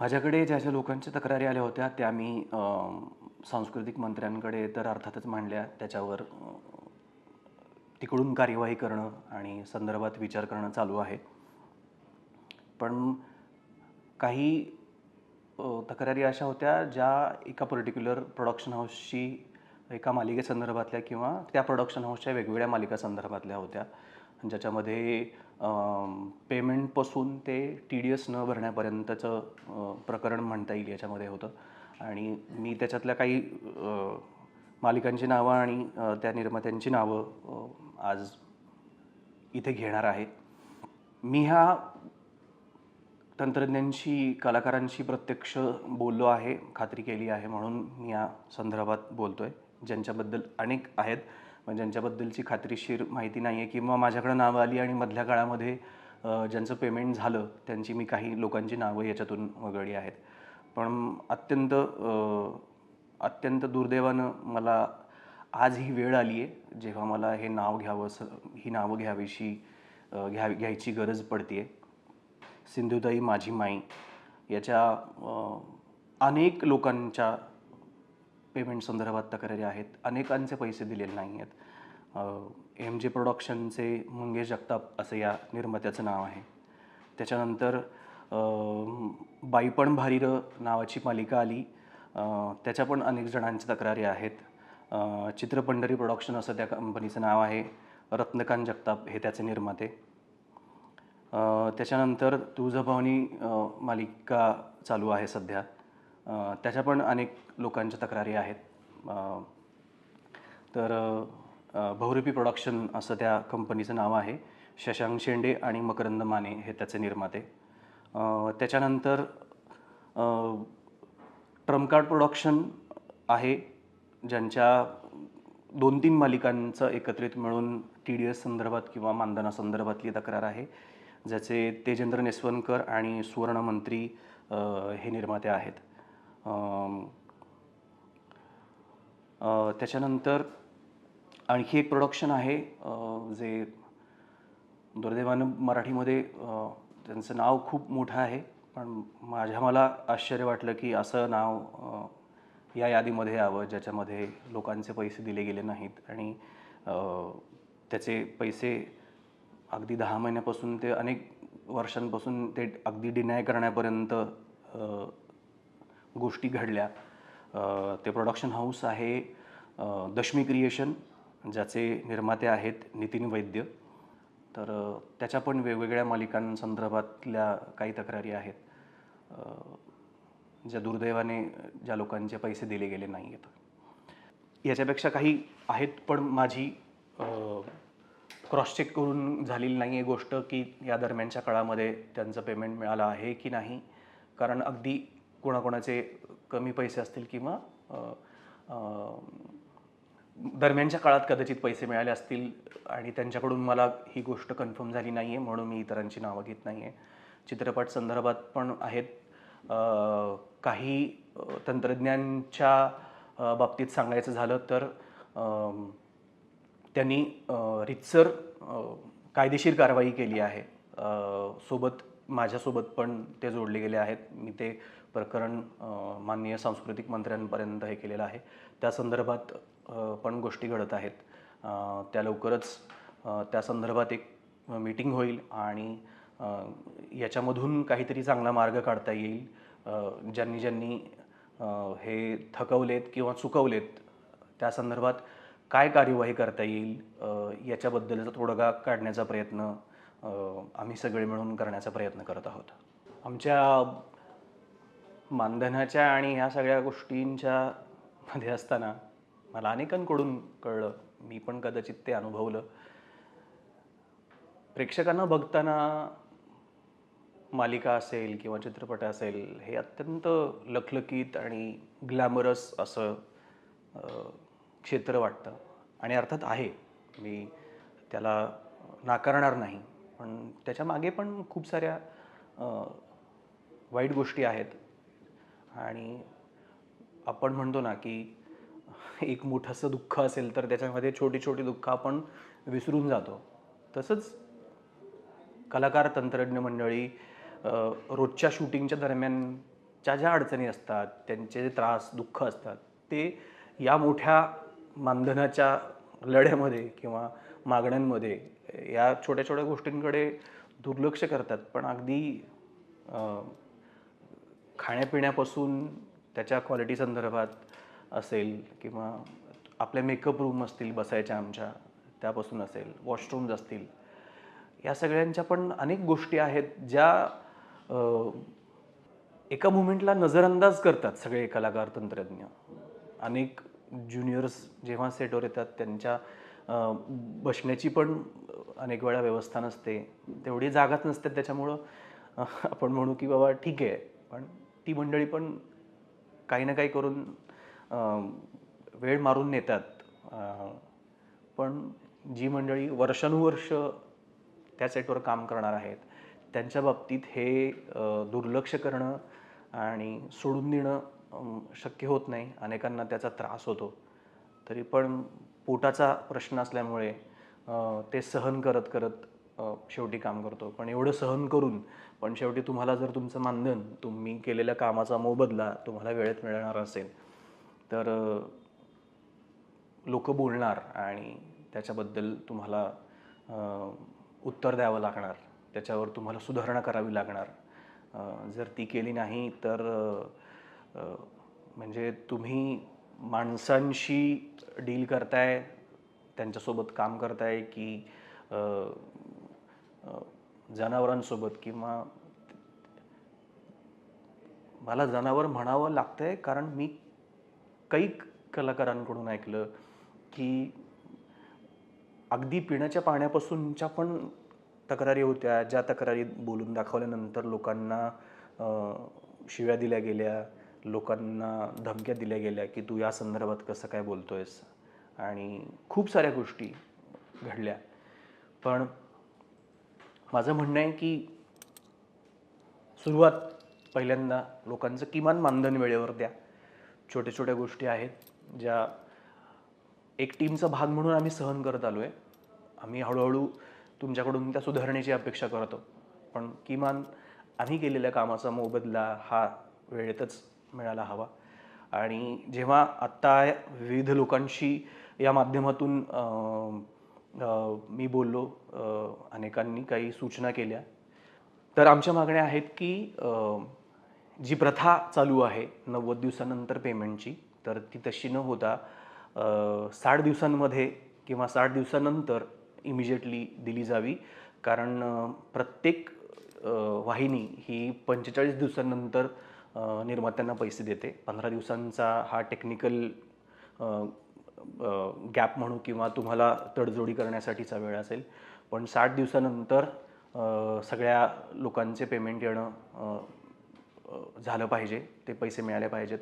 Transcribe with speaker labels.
Speaker 1: माझ्याकडे ज्या ज्या लोकांच्या तक्रारी आल्या होत्या त्या मी सांस्कृतिक मंत्र्यांकडे तर अर्थातच मांडल्या. त्याच्यावर तिकडून कार्यवाही करणं आणि संदर्भात विचार करणं चालू आहे. पण काही तक्रारी अशा होत्या ज्या एका पर्टिक्युलर प्रोडक्शन हाऊसची एका मालिकेसंदर्भातल्या किंवा त्या प्रोडक्शन हाऊसच्या वेगवेगळ्या मालिका संदर्भातल्या होत्या. ज्याच्यामध्ये पेमेंटपासून ते टी डी एस न भरण्यापर्यंतचं प्रकरण म्हणता येईल याच्यामध्ये होतं. आणि मी त्याच्यातल्या काही मालिकांची नावं आणि त्या निर्मात्यांची नावं आज इथे घेणार आहे. मी ह्या तंत्रज्ञांशी कलाकारांशी प्रत्यक्ष बोललो आहे खात्री केली आहे म्हणून मी या संदर्भात बोलतो आहे ज्यांच्याबद्दल अनेक आहेत. ज्यांच्याबद्दलची खात्रीशीर माहिती नाही आहे किंवा माझ्याकडं नावं आली आणि मधल्या काळामध्ये ज्यांचं पेमेंट झालं त्यांची मी काही लोकांची नावं याच्यातून वगळली आहेत. पण अत्यंत अत्यंत दुर्दैवानं मला आज ही वेळ आली आहे जेव्हा मला हे नाव घ्यावं ही नावं घ्यावीशी घ्या घ्यायची गरज पडते सिंधुताई माझी माई याच्या अनेक लोकांच्या पेमेंट संदर्भात तक्रारी आहेत. अनेकांचे पैसे दिलेले नाही आहेत एम जे प्रोडक्शनचे मंगेश जगताप असं या निर्मात्याचं नाव आहे. त्याच्यानंतर बाईपण बाई पण नावाची मालिका आली. त्याच्या पण अनेक जणांच्या तक्रारी आहेत. चित्रपंढरी प्रोडक्शन असं त्या कंपनीचं नाव आहे. रत्नकांत जगताप हे त्याचे निर्माते. त्याच्यानंतर तुळजाभवानी मालिका चालू आहे सध्या. त्याच्या पण अनेक लोकांच्या तक्रारी आहेत. तर बहुरूपी प्रोडक्शन असं त्या कंपनीचं नाव आहे. शशांक शेंडे आणि मकरंद माने हे त्याचे निर्माते. त्याच्यानंतर ट्रम्पकार्ड प्रोडक्शन आहे ज्यांच्या दोन तीन मालिकांचं एकत्रित मिळून टी डी एस संदर्भात किंवा मानधनासंदर्भातली तक्रार आहे ज्याचे तेजेंद्र नेसवणकर आणि सुवर्णमंत्री हे निर्माते आहेत. त्याच्यानंतर आणखी एक प्रोडक्शन आहे जे दुर्दैवानं मराठीमध्ये त्यांचं नाव खूप मोठं आहे. पण माझ्या मला आश्चर्य वाटलं की असं नाव या यादीमध्ये यावं ज्याच्यामध्ये लोकांचे पैसे दिले गेले नाहीत. आणि त्याचे पैसे अगदी दहा महिन्यापासून ते अनेक वर्षांपासून ते अगदी डिनाय करण्यापर्यंत गोष्टी घडल्या. ते प्रोडक्शन हाऊस आहे दशमी क्रिएशन ज्याचे निर्माते आहेत नितीन वैद्य. तर त्याच्या पण वेगवेगळ्या मालिकांसंदर्भातल्या काही तक्रारी आहेत. ज्या दुर्दैवाने ज्या लोकांचे पैसे दिले गेले नाही आहेत. याच्यापेक्षा काही आहेत पण माझी क्रॉस चेक करून झालेली नाही आहे गोष्ट की या दरम्यानच्या काळामध्ये त्यांचं पेमेंट मिळालं आहे की नाही. कारण अगदी कोणाकोणाचे कमी पैसे असतील किंवा दरम्यानच्या काळात कदाचित पैसे मिळाले असतील आणि त्यांच्याकडून मला ही गोष्ट कन्फर्म झाली नाही आहे म्हणून मी इतरांची नावं घेत नाही आहे चित्रपट संदर्भात पण आहेत. काही तंत्रज्ञांच्या बाबतीत सांगायचं झालं तर त्यांनी रितसर कायदेशीर कारवाई केली आहे. सोबत माझ्यासोबत पण ते जोडले गेले आहेत. मी ते प्रकरण माननीय सांस्कृतिक मंत्र्यांपर्यंत हे केलेलं आहे. त्या संदर्भात पण गोष्टी घडत आहेत. त्या लवकरच त्या संदर्भात एक मीटिंग होईल आणि याच्यामधून काहीतरी चांगला मार्ग काढता येईल. ज्यांनी ज्यांनी हे थकवलेत किंवा चुकवलेत त्या संदर्भात काय कार्यवाही करता येईल याच्याबद्दलचा तोडगा काढण्याचा प्रयत्न आम्ही सगळे मिळून करण्याचा प्रयत्न करत आहोत. आमच्या मानधनाच्या आणि ह्या सगळ्या गोष्टींच्या मध्ये असताना मला अनेकांकडून कळलं मी पण कदाचित ते अनुभवलं. प्रेक्षकांना बघताना मालिका असेल किंवा चित्रपट असेल हे अत्यंत लखलखीत आणि ग्लॅमरस असं क्षेत्र वाटतं. आणि अर्थात आहे. मी त्याला नाकारणार नाही. पण त्याच्यामागे पण खूप साऱ्या वाईट गोष्टी आहेत. आणि आपण म्हणतो ना की एक मोठंसं दुःख असेल तर त्याच्यामध्ये छोटी छोटी दुःख आपण विसरून जातो. तसंच कलाकार तंत्रज्ञ मंडळी रोजच्या शूटिंगच्या दरम्यानच्या ज्या अडचणी असतात त्यांचे जे त्रास दुःख असतात ते या मोठ्या मानधनाच्या लढ्यामध्ये किंवा मागण्यांमध्ये या छोट्या छोट्या गोष्टींकडे दुर्लक्ष करतात. पण अगदी खाण्यापिण्यापासून त्याच्या क्वालिटी संदर्भात असेल किंवा आपल्या मेकअप रूम असतील बसायच्या आमच्या त्यापासून असेल वॉशरूम्स असतील या सगळ्यांच्या पण अनेक गोष्टी आहेत ज्या एका मुमेंटला नजरअंदाज करतात सगळे कलाकार तंत्रज्ञ. अनेक ज्युनियर्स जेव्हा सेटवर येतात त्यांच्या बसण्याची पण अनेक वेळा व्यवस्था नसते. तेवढी जागाच नसते त्याच्यामुळं आपण म्हणू की बाबा ठीक आहे पण ती मंडळी पण काही ना काही करून वेळ मारून नेतात. पण जी मंडळी वर्षानुवर्ष त्या सेटवर काम करणार आहेत त्यांच्या बाबतीत हे दुर्लक्ष करणं आणि सोडून देणं शक्य होत नाही. अनेकांना त्याचा त्रास होतो. तरी पण पोटाचा प्रश्न असल्यामुळे ते सहन करत करत शेवटी काम करतो. पण एवढं सहन करून पण शेवटी तुम्हाला जर तुमचं मानधन तुम्ही केलेल्या कामाचा मोबदला तुम्हाला वेळेत मिळणार असेल. तर लोक बोलणार आणि त्याच्याबद्दल तुम्हाला उत्तर द्यावं लागणार. त्याच्यावर तुम्हाला सुधारणा करावी लागणार. जर ती केली नाही तर म्हणजे तुम्ही माणसांशी डील करताय त्यांच्यासोबत काम करताय की जनावरांसोबत किंवा मला जनावर म्हणावं लागतंय कारण मी कैक कलाकारांकडून ऐकलं की अगदी पिण्याच्या पाण्यापासूनच्या पण तक्रारी होत्या ज्या तक्रारी बोलून दाखवल्यानंतर लोकांना शिव्या दिल्या गेल्या लोकांना धमक्या दिल्या गेल्या की तू या संदर्भात कसं काय बोलतोयस? आणि खूप साऱ्या गोष्टी घडल्या. पण माझं म्हणणं आहे की सुरुवात पहिल्यांदा लोकांचं किमान मानधन वेळेवर द्या. छोट्या छोट्या गोष्टी आहेत ज्या एक टीमचा भाग म्हणून आम्ही सहन करत आलो आहे आम्ही हळूहळू तुमच्याकडून त्या सुधारणेची अपेक्षा करतो. पण किमान आम्ही केलेल्या कामाचा मोबदला हा वेळेतच मिळायला हवा. आणि जेव्हा आत्ता विविध लोकांशी या माध्यमातून मी बोललो अनेकांनी काही सूचना केल्या. तर आमच्या मागण्या आहेत की जी प्रथा चालू आहे नव्वद दिवसानंतर पेमेंटची तर ती तशी न होता साठ दिवसांमध्ये किंवा साठ दिवसानंतर इमिजिएटली दिली जावी. कारण प्रत्येक वाहिनी ही पंचेचाळीस दिवसांनंतर निर्मात्यांना पैसे देते. पंधरा दिवसांचा हा टेक्निकल गॅप म्हणू किंवा तुम्हाला तडजोडी करण्यासाठीचा वेळ असेल. पण साठ दिवसानंतर सगळ्या लोकांचे पेमेंट येणं झालं पाहिजे. ते पैसे मिळाले पाहिजेत.